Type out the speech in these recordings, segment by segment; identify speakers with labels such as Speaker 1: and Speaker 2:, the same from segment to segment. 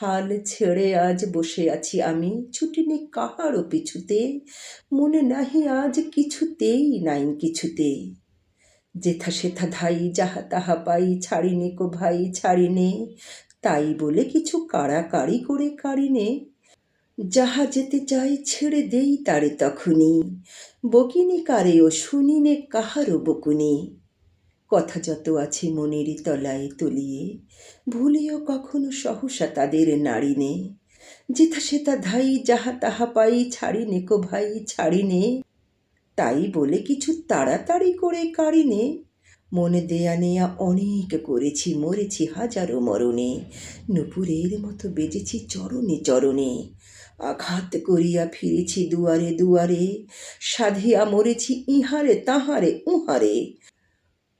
Speaker 1: হাল ছেড়ে আজ বসে আছি আমি। ছুটি নেই কাহারও পিছুতে। মনে নাহি আজ কিছুতেই নাই কিছুতে। যেথা সেথা ধাই, যাহা তাহা পাই, ছাড়িনে কো ভাই, ছাড়িনে। তাই বলে কিছু কাড়াকাড়ি করে কাড়িনে। যাহা যেতে চাই ছেড়ে দেই তারে তখনই। বকিনি কারে ও শুনিনে কাহারও বকুনি। কথা যত আছে মনেরই তলায় তলিয়ে, ভুলিও কখনো সহসা তাদের নাড়িনে। যেথা সেথা ধাই, যাহা তাহা পাই, ছাড়িনে কো ভাই ছাড়ি নে তাই বলে কিছু তাড়াতাড়ি করে কাড়িনে। মনে দেয়া নেয়া অনেক করেছি, মরেছি হাজারো মরণে। নুপুরের মতো বেজেছি চরণে চরণে। আঘাত করিয়া ফিরেছি দুয়ারে দুয়ারে। সাধিয়া মরেছি ইহারে তাহারে উহারে।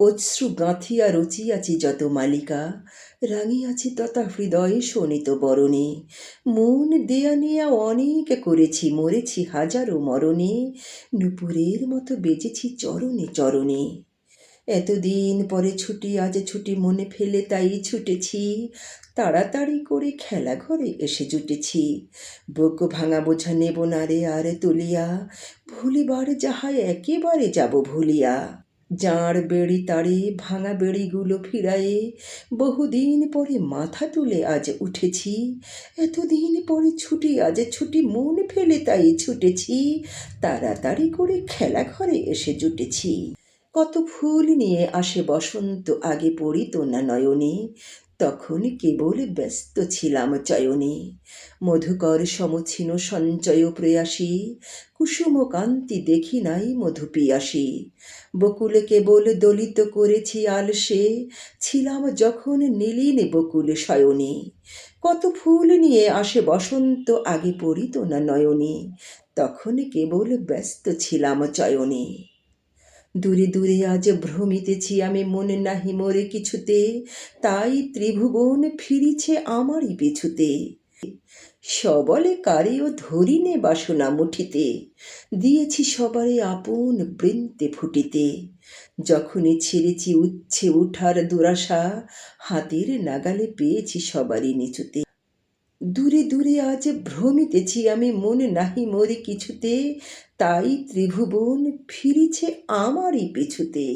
Speaker 1: অশ্রু গাঁথিয়া রচিয়াছি যত মালিকা, রাঙিয়াছি তথা হৃদয়ে শোনিত বরণে। মন দেয়া নেয়া অনেক করেছি, মরেছি হাজারো মরণে। নুপুরের মতো বেজেছি চরণে চরণে। এতদিন পরে ছুটি, আজ ছুটি, মনে ফেলে তাই ছুটেছি। তাড়াতাড়ি করে খেলা ঘরে এসে জুটেছি। বুক ভাঙা বোঝা নেব না রে আর তুলিয়া, ভুলিবার যাহায় একেবারে যাব ভুলিয়া। জাঁড় বেড়ি তাড়ে ভাঙা বেড়িগুলো ফিরায়ে বহুদিন পরে মাথা তুলে আজ উঠেছি। এতদিন পরে ছুটি, আজ ছুটি মন ফেলে তাই ছুটেছি। তাড়াতাড়ি করে খেলা ঘরে এসে জুটেছি। কত ফুল নিয়ে আসে বসন্ত, আগে পড়িত না নয়নে। তখন কেবল ব্যস্ত ছিলাম চয়নে। মধুকর সমছিন সঞ্চয় প্রয়াসী, কুসুম কান্তি দেখি নাই মধু পিয়াসী বকুলে কেবল দলিত করেছি আলসে, ছিলাম যখন নীলিন বকুলে শয়নে। কত ফুল নিয়ে আসে বসন্ত, আগে পড়িত না নয়নে, তখন কেবল ব্যস্ত ছিলাম চয়নে। দূরে দূরে আজ ভ্রমিতেছি আমি, মনে নাহি মোরে কিছুতে। তাই ত্রিভুবন ফিরিছে আমারই পিছুতে। সবলে কারেও ধরিনে বাসনা মুঠিতে। দিয়েছি সবারে আপন বৃন্তে ফুটিতে। যখনই ছেড়েছি উচ্ছে উঠার দুরাশা, হাতের নাগালে পেয়েছি সবারই নিচুতে। দূরে দূরে আজ ভ্রমিতেছি আমি মন নাহি মরে কিছুতে। তাই ত্রিভুবন ফিরিছে আমারই পিছুতে।